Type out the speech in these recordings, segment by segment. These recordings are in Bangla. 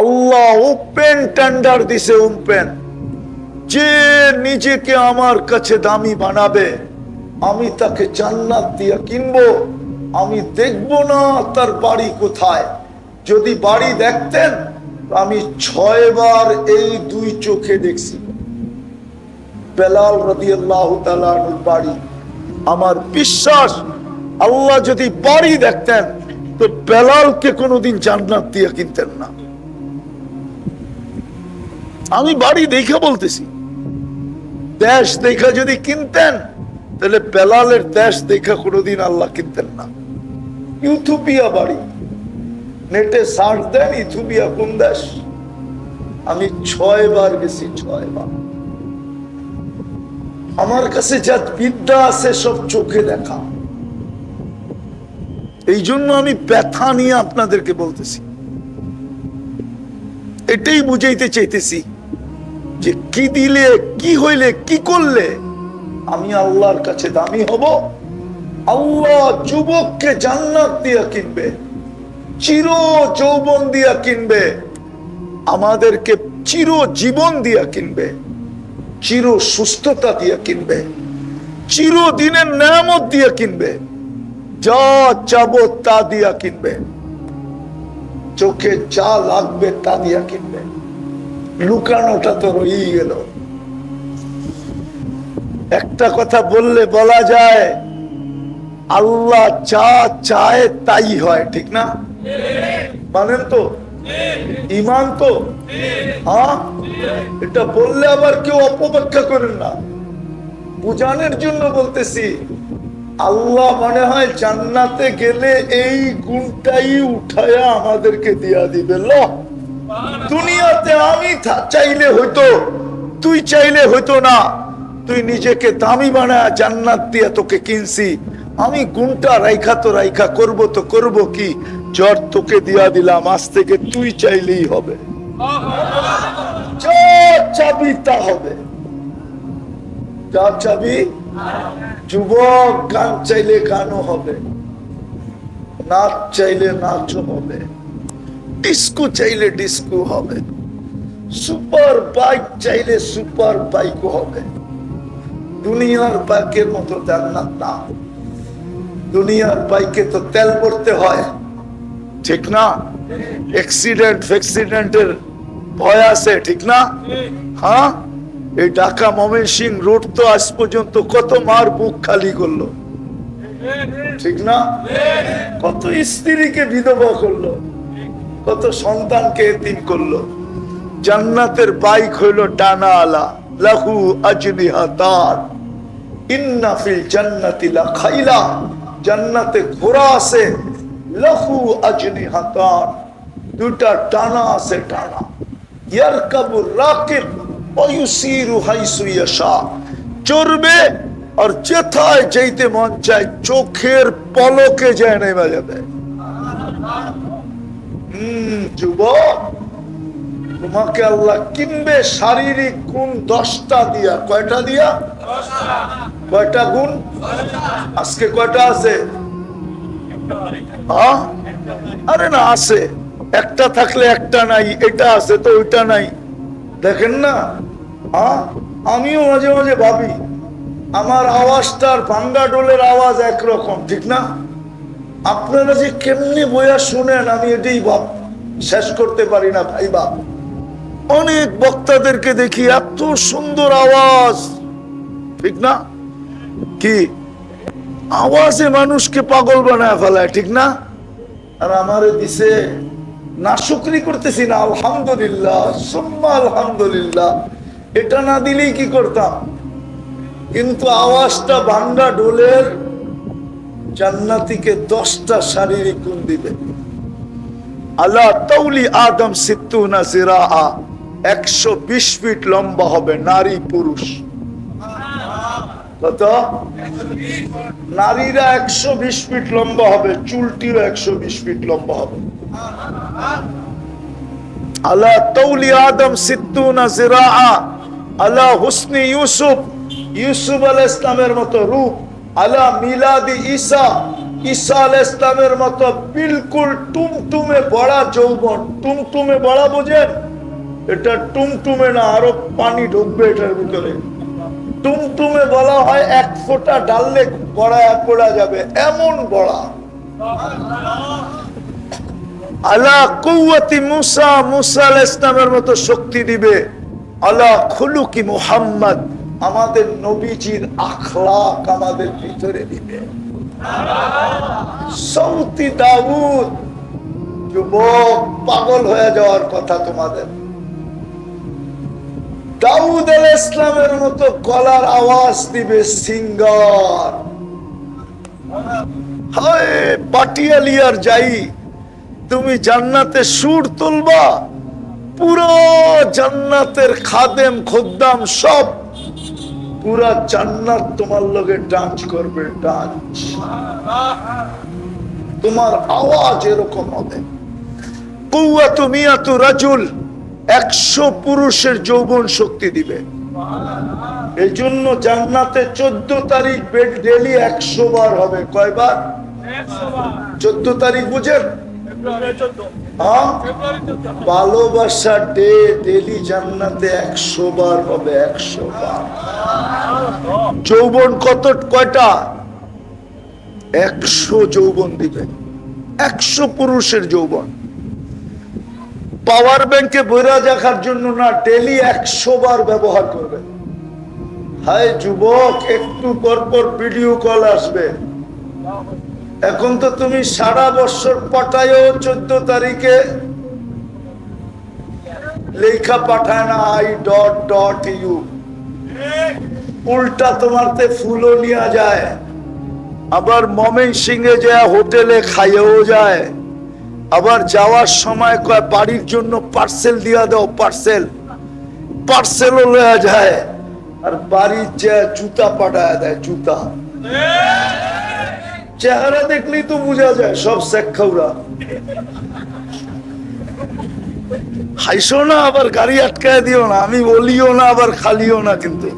আল্লাহ ওপেন টেন্ডার দিছে ওপেন। যে নিজেকে আমার কাছে দামি বানাবে, আমি তাকে জান্নাত দিয়ে কিনবো, আমি দেখব না তার বাড়ি কোথায়। যদি বাড়ি দেখতেন, আমি ছয়বার এই দুই চোখে দেখছি। বেলাল বাড়ি। আমার বিশ্বাস, আল্লাহ যদি বাড়ি দেখতেন, তো বেলালকে কোনোদিন জান্নাত দিয়ে কিনতেন না। আমি বাড়ি দেখে বলতেছি। দেশ দেখা যদি কিনতেন, তাহলে বেলালের দেশ দেখা কোনোদিন আল্লাহ কিনতেন না। ইউথুপিয়া বাড়ি। নেটে সার্চ দেন ইথুপিয়া কোন দেশ? আমি ছয় বার গেছি ছয় বার আমার কাছে যা বিদ্যা আছে, সব চোখে দেখা। এই জন্য আমি ব্যথা নিয়ে আপনাদেরকে বলতেছি। এটাই বুঝাইতে চাইতেছি যে কি দিলে, কি হইলে, কি করলে? আমি আল্লাহর কাছে দামি হব। আল্লাহ যুবককে জান্নাত দিয়া কিনবে, চির যৌবন দিয়া কিনবে, আমাদেরকে চির জীবন দিয়া কিনবে, চির সুস্থতা দিয়া কিনবে চিরদিনের নামত দিয়া কিনবে, যা চাবো তা দিয়া কিনবে, চোখে যা লাগবে তা দিয়া কিনবে। লুকানোটা তো রয়েই গেল। একটা কথা বললে বলা যায়, আল্লাহ যা চায় তাই হয়, ঠিক না? মানেন তো? ইমান তো? হ্যাঁ? এটা বললে আবার কেউ অপব্যাখ্যা করেন না। বুঝানোর জন্য বলতেছি, আল্লাহ মনে হয় জান্নাতে গেলে এই গুণটাই উঠায়া আমাদেরকে দিয়া দিবে ল দুনিয়াতে আমি চাইলে হইতো, তুই চাইলে হইতো না। তুই নিজেকে দামি বানায় জান্নাত দিয়ে তোকে কিনছি। আমি গুণটা রাইখা তো রাইখা, করব তো করব কি? জ্বর তোকে দিয়া দিলাম, আজ থেকে তুই চাইলেই হবে। চাবি তা হবে। চাবি, যুবক, গান চাইলে গানও হবে। নাচ চাইলে নাচও হবে। ডিস্কো চাইলে ডিস্কো হবে, সুপার বাইক চাইলে সুপার বাইকও হবে। দুনিয়ার বাইকের মতো জান্নাত না। দুনিয়ার বাইকে তো তেল পড়তে হয়, ঠিক না? অ্যাক্সিডেন্ট ফ্যাক্সিডেন্টের ভয় আছে, ঠিক না? হ্যাঁ? এই ঢাকা ময়মনসিং রোড তো আজ পর্যন্ত কত মার বুক খালি করল, ঠিক না? কত স্ত্রীকে বিধবা করল। কত সন্তানকে এতিম করল। জান্নাতের বাইক হইল ডানা আলা লাহু আজনিহা তার। ইন্না ফিল জান্নাতি লা খাইলা। জান্নাতে ঘোড়া আছে, লাহু আজনিহা দুটা টানা আছে টানা আর যেথায় মন চায় চোখের পলকে যায় নেমে যাবে। যুবক, তোমাকে আল্লাহ কিনবে শারীরিক গুণ দশটা দিয়া। কয়টা দিয়া? কয়টা গুণ? আজকে কয়টা আছে? আরে না, আছে। একটা থাকলে একটা নাই, এটা আছে তো ওইটা নাই। দেখেন না? আমিও মাঝে মাঝে ভাবি, আমার আওয়াজটার ভাঙ্গা ডোলের আওয়াজ একরকম, ঠিক না? আপনারা যে কেমনি বইয়া শুনেন, আমি এটাই বাপ শেষ করতে পারি না ভাই বাপ। অনেক বক্তাদেরকে দেখি এত সুন্দর আওয়াজ। ঠিক না? কি? আওয়াজে মানুষকে পাগল বানায় ফেলায়, ঠিক না? আর আমারে দিছে, না শুকরি করতেছি না, আলহামদুলিল্লাহ, সুম্মা আলহামদুলিল্লাহ। এটা না দিলেই কি করতাম? কিন্তু আওয়াজটা ভাঙ্গা ডোলের জান্নাতিকে দশটা শারীরিক গুণ দিবে। আল্লাহ তৌলি আদম সিত্তুনা জিরা একশো বিশ ফিট লম্বা হবে নারী পুরুষ। কত? নারীরা একশো বিশ ফিট লম্বা হবে চুলটিও একশো বিশ ফিট লম্বা হবে। আল্লাহ তৌলি আদম সিত্তুনা জিরা আল্লাহ হুসনি ইউসুফ ইউসুফ আল ইসলামের মতো রূপ আলা মিলাদি ঈসা ঈসা আল ইসলামের মতো বিলকুল টুমটুমে বড়া যৌবন। টুমটুমে বড়া বোঝেন এটা টুমটুমে না, আরও পানি ঢুকবে এটার ভিতরে। টুমটুমে বলা হয় এক ফোঁটা ডাললে বড়া পড়া যাবে, এমন বড়া। আলা কৌয়াতি মুসা মুসা আল ইসলামের মতো শক্তি দিবে। আলা খুলুকি মুহাম্মদ। আমাদের নবীজির আখলাক আমাদের ভিতরে দিবে। সৌতি দাউদ, যুবক, পাগল হয়ে যাওয়ার কথা তোমাদের। দাউদ আল ইসলামের মতো গলার আওয়াজ দিবে সিঙ্গার। পাটিয়ালিয়ার যাই, তুমি জান্নাতে সুর তুলবা, পুরো জান্নাতের খাদেম খোদ্দাম সব পুরা জান্নাত তোমার লগে ডান্স করবে ডান্স তোমার আওয়াজ এরকম হবে। কৌয়াতু মিয়াতু রাজুল একশো পুরুষের যৌবন শক্তি দিবে। এই জন্য জান্নাতে চোদ্দ তারিখ বেড ডেলি একশো বার হবে। কয়বার? চোদ্দ তারিখ বুঝেন? ভালোবাসা ডে ডেলি জান্নাতে একশো বার হবে, একশো বার। যৌবন কত, কয়টা? একশো যৌবন দিবে। একশো পুরুষের যৌবন। পাওয়ার ব্যাংকে বইরা রাখার জন্য না, ডেলি একশো বার ব্যবহার করবে। হাই যুবক, একটু পর পর ভিডিও কল আসবে। এখন তো তুমি সারা বছর পটায়ও চোদ্দ তারিখে লেখা পাঠায় না আই ডট ডট ইউ উল্টা তোমারতে ফুলও নিয়ে যায়। আবার মমেন সিংহে যায়, হোটেলে খাইয়েও যায়। আবার যাওয়ার সময় কয়, বাড়ির জন্য পার্সেল দিয়া দাও পার্সেল পার্সেলও লয়া যায়। আর বাড়ির যে জুতা পাঠায় দেয়, জুতা। চেহারা দেখলেই তো বোঝা যায়, সব শেখাউরা হাইসো না, আবার গাড়ি আটকায় দিও না, আমি বলিও না, আবার খালিও না কিন্তু।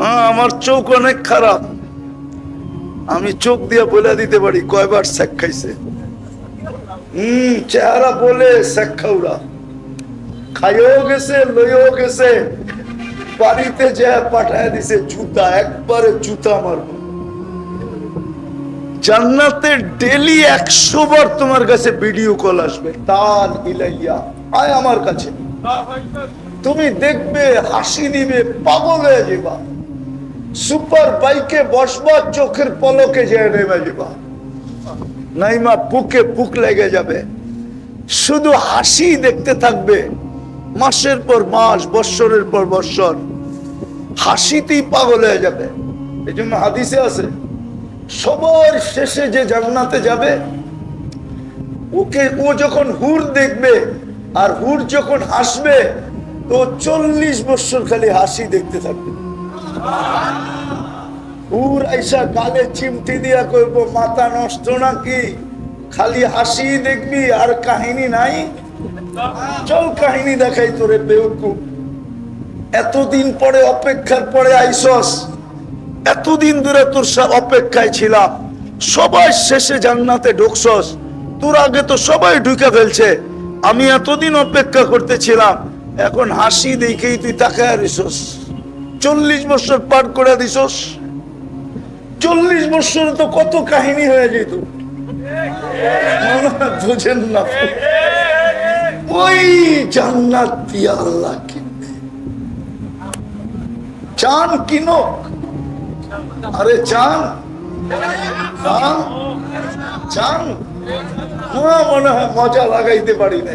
হ্যাঁ আমার চোখ অনেক খারাপ। আমি চোখ দিয়ে বলে দিতে পারি, কয়বার শেখ খাইছে। হম, চেহারা বলে শেখাউরা খাইও গেছে লইও গেছে। বাড়িতে যে পাঠায় দিছে, জুতা, একবারে জুতা মারবো জান্নাতে ডেলি একশো বার তোমার কাছে ভিডিও কল আসবে। তাল ইলাইয়া। আয় আমার কাছে। তুমি দেখবে, হাসি দিবে পাগল হয়ে যাবা। সুপার বাইকে বসবা চোখের পলকে যে নেমে যাবা। নাইমা, বুকে বুক লেগে যাবে। শুধু হাসি দেখতে থাকবে। মাসের পর মাস, বৎসরের পর বৎসর, হাসিতেই পাগল হয়ে যাবে। এই জন্য হাদিসে আছে সবার শেষে যে জান্নাতে যাবে, ওকে ও যখন হুর দেখবে আর হুর যখন হাসবে, তো চল্লিশ বছর খালি হাসি দেখতে থাকবে। হুর আইসা গালে চিমটি দিয়া করব মাথা নষ্ট নাকি? খালি হাসি দেখবি আর কাহিনী নাই? চল কাহিনী দেখাই তোরে বেউকুব। এতদিন পরে অপেক্ষার পরে আইসস এতদিন ধরে তোর অপেক্ষায় ছিলাম। সবাই শেষে জান্নাতে ঢুকছস। তোর আগে তো সবাই ঢুকে ফেলছে। আমি এতদিন অপেক্ষা করতেছিলাম। এখন হাসি দেখেই তুই দিছস চল্লিশ বছর পার করে দিছস। চল্লিশ বছর তো কত কাহিনী হয়ে যেত। বুঝেন না। ওই জান্নাত আল্লাহ কিনবে। চান কিনক। আরে চান চান মনে হয় মজা লাগাইতে পারি না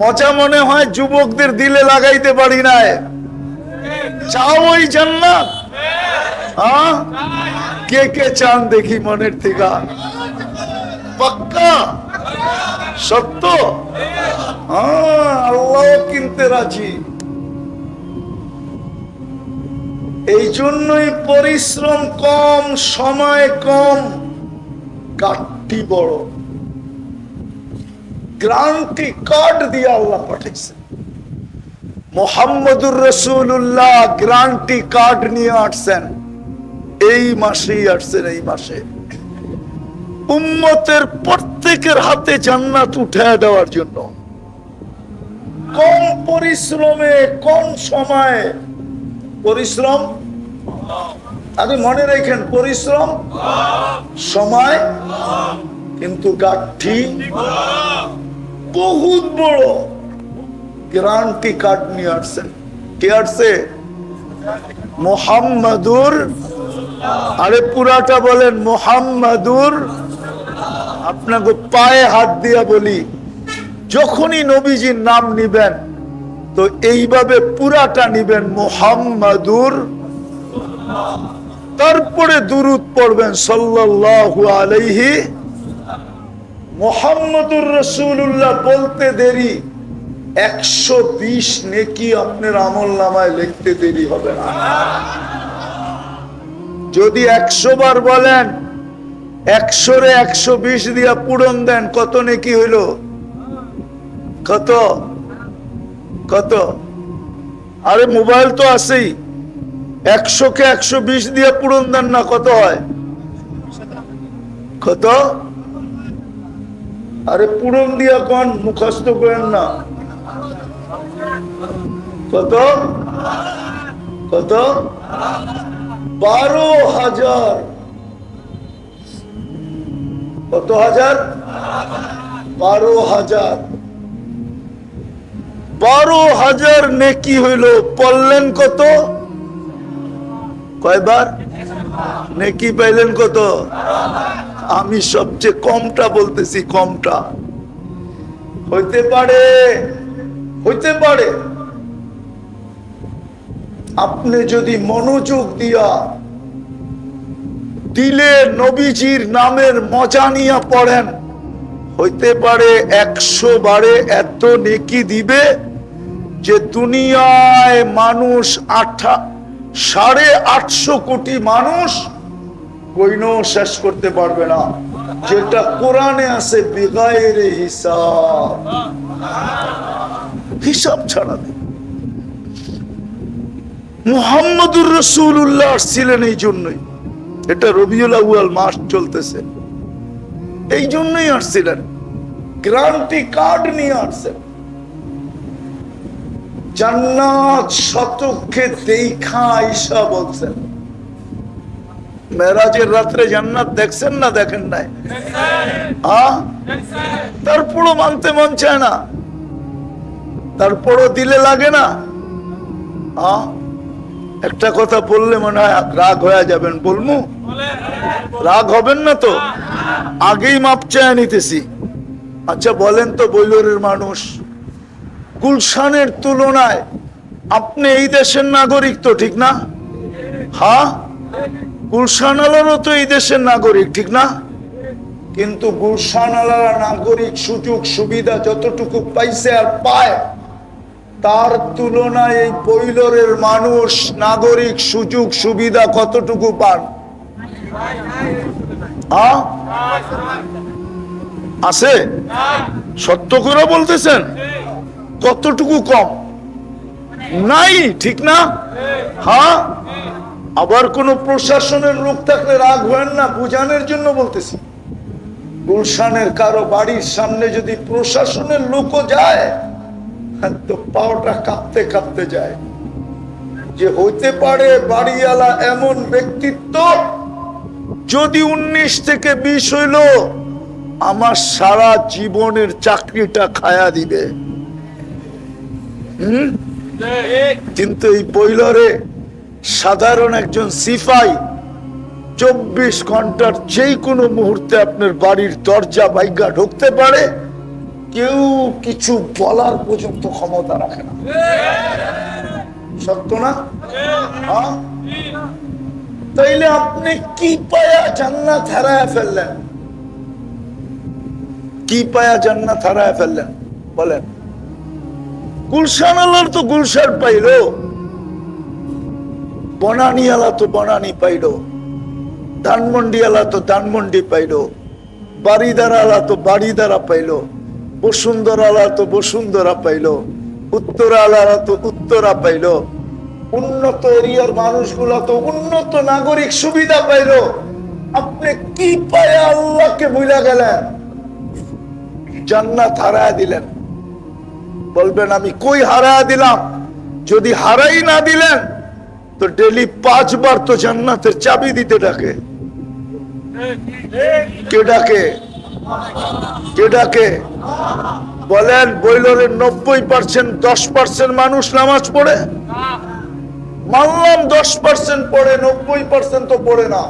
মজা মনে হয় যুবকদের দিলে লাগাইতে পারি চাও ওই কে কে চান দেখি মনের থেকে। পাক্কা? সত্য? আল্লাহ কিনতে রাজি। এই জন্যই পরিশ্রম কম, সময় কম কাটটি বড়। গ্রান্টি কার্ড দিয়ে আল্লাহ পাঠাইছে। মোহাম্মদুর রসুল্লাহ গ্রান্টি কার্ড নিয়ে আসছেন। এই মাসেই আসছেন, এই মাসে। উম্মতের প্রত্যেকের হাতে জান্নাত উঠায় দেওয়ার জন্য। কম পরিশ্রমে, কম সময়ে পরিশ্রম? আগে মনে রেখেন, পরিশ্রম, সময়, কিন্তু গাঠি বহুত বড়। গ্যারান্টি কার্ড নিয়ে আসছেন। কে আসছে? মোহাম্মদুর। আরে পুরাটা বলেন, মোহাম্মদুর। আপনাকে পায়ে হাত দিয়া বলি, যখনই নবীজির নাম নিবেন তো এইভাবে পুরাটা নিবেন মোহাম্মদুর। তারপরে দুরুদ পড়বেন সাল্লাল্লাহু আলাইহি। মোহাম্মদুর রসুল্লাহ বলতে দেরি। একশো বিশ নেকি আপনার আমল নামায় লিখতে দেরি হবে না। যদি একশো বার বলেন, একশোরে একশো বিশ দিয়া পূরণ দেন, কত নেকি হইল? কত? কত? আরে মোবাইল তো আছেই। একশো কে একশো বিশ দিয়ে পূরণ দেন না, কত হয়? কত? আরে পূরণ দিয়া কন মুখস্থ করেন না। কত? কত? বারো হাজার। কত হাজার? বারো হাজার। বারো হাজার নেকি হইল, পড়লেন কত? কয়বার? নেকি পাইলেন কত? আমি সবচেয়ে কমটা বলতেছি, কমটা। হইতে পারে হইতে পারে। আপনি যদি মনোযোগ দিয়া দিলে নবীজির নামের মজা নিয়া পড়েন, হইতে পারে একশো বারে এত নেকি দিবে। যে দুনিয়ায় মানুষ আঠা সাড়ে আটশো কোটি মানুষ কইনও শেষ করতে পারবে না। যেটা কোরআনে আছে বেগায়ের হিসাব। হিসাব ছাড়া নেই। মুহাম্মদুর রসুল্লাহ আসছিলেন এই জন্যই। এটা রবিউল আউয়াল মাস চলতেছে। এই জন্যই আসছিলেন। গ্রান্টি কার্ড নিয়ে আসছেন। জান্নাত শতকে দেখা আইসা বলছেন। মেরাজের রাত্রে জান্নাত দেখছেন না দেখেন নাই? তারপরও মানতে মন চায় না। তারপরও দিলে লাগে না। একটা কথা বললে মনে হয় রাগ হয়ে যাবেন। বলমু? রাগ হবেন না তো? আগেই মাপ চায় নিতেছি। আচ্ছা বলেন তো বৈলরের মানুষ। গুলশানের তুলনায় আপনি এই দেশের নাগরিক তো, ঠিক না? হ্যাঁ? গুলশান আলারও তো এই দেশের নাগরিক, ঠিক না? কিন্তু গুলশান আলারা নাগরিক সুযোগ সুবিধা যতটুকু পাইছে আর পায়, তার তুলনায় এই বৈলরের মানুষ নাগরিক সুযোগ সুবিধা কতটুকু পান? হ্যাঁ? আছে? সত্য করে বলতেছেন? কতটুকু কম? নাই, ঠিক না? হ্যাঁ? আবার কোন প্রশাসনের লোক থাকলে রাগ হয় না, বুঝানোর জন্য বলতেছি। গুলশানের কারও বাড়ির সামনে যদি প্রশাসনের লোকও যায়, তো পাওটা কাঁপতে কাঁপতে যায়। যে হইতে পারে বাড়িওয়ালা এমন ব্যক্তিত্ব, যদি উনিশ থেকে বিশ হইল, আমার সারা জীবনের চাকরিটা খায়া দিবে। কিন্তু এই বইলরে সাধারণ একজন সিফাই চব্বিশ ঘণ্টার যে কোনো মুহূর্তে আপনার বাড়ির দরজা বাইগা ঢুকতে পারে, কেউ কিছু বলার পর্যন্ত ক্ষমতা রাখে না। সত্য না? হ্যাঁ? তাইলে আপনি কি পায়া জান্নাত হারায় ফেললেন? কি পায়া জান্নাত হারায় ফেললেন? বলেন। গুলশান আলার তো গুলশান পাইল। বনানি আলা তো বনানি পাইল। ধানমন্ডি আলা তো ধানমন্ডি পাইল। বাড়িদার আলা তো বাড়িদারা পাইল। বসুন্ধরা আলা তো বসুন্ধরা পাইল। উত্তরা আলারা তো উত্তরা পাইল। উন্নত এরিয়ার মানুষগুলো তো উন্নত নাগরিক সুবিধা পাইল। আপনি কি পায় আল্লাহকে বুঝা গেলেন? জান্নাত হারায় দিলেন। বলবেন, আমি কই হারায় দিলাম? যদি হারাই না দিলেন, তো ডেলি পাঁচবার তো জান্নাতের চাবি দিতে ডাকে। কে ডাকে? কে ডাকে? বলেন বৈলরের নব্বই পার্সেন্ট দশ পার্সেন্ট মানুষ নামাজ পড়ে? মানলাম দশ পার্সেন্ট পড়ে, নব্বই পার্সেন্ট তো পড়ে না।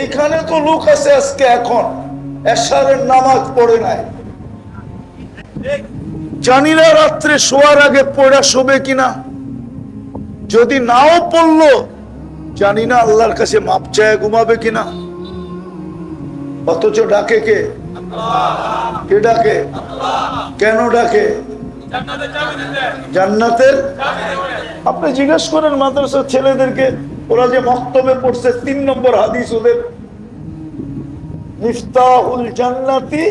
এইখানে তো লোক আছে আজকে এখন, এশারের নামাজ পড়ে নাই। জানি না রাত্রে শোয়ার আগে পড়া শোবে কিনা। যদি নাও পড়ল, জানি না আল্লাহর কাছে মাপ চায় ঘুমাবে কিনা। অথচ ডাকে কে? কে ডাকে? কেন ডাকে? জান্নাতের? আপনি জিজ্ঞেস করেন মাদ্রাসার ছেলেদেরকে, ওরা যে মক্তবে পড়ছে, তিন নম্বর হাদিস ওদের। মিফতাহুল জান্নাতি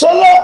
সালাহ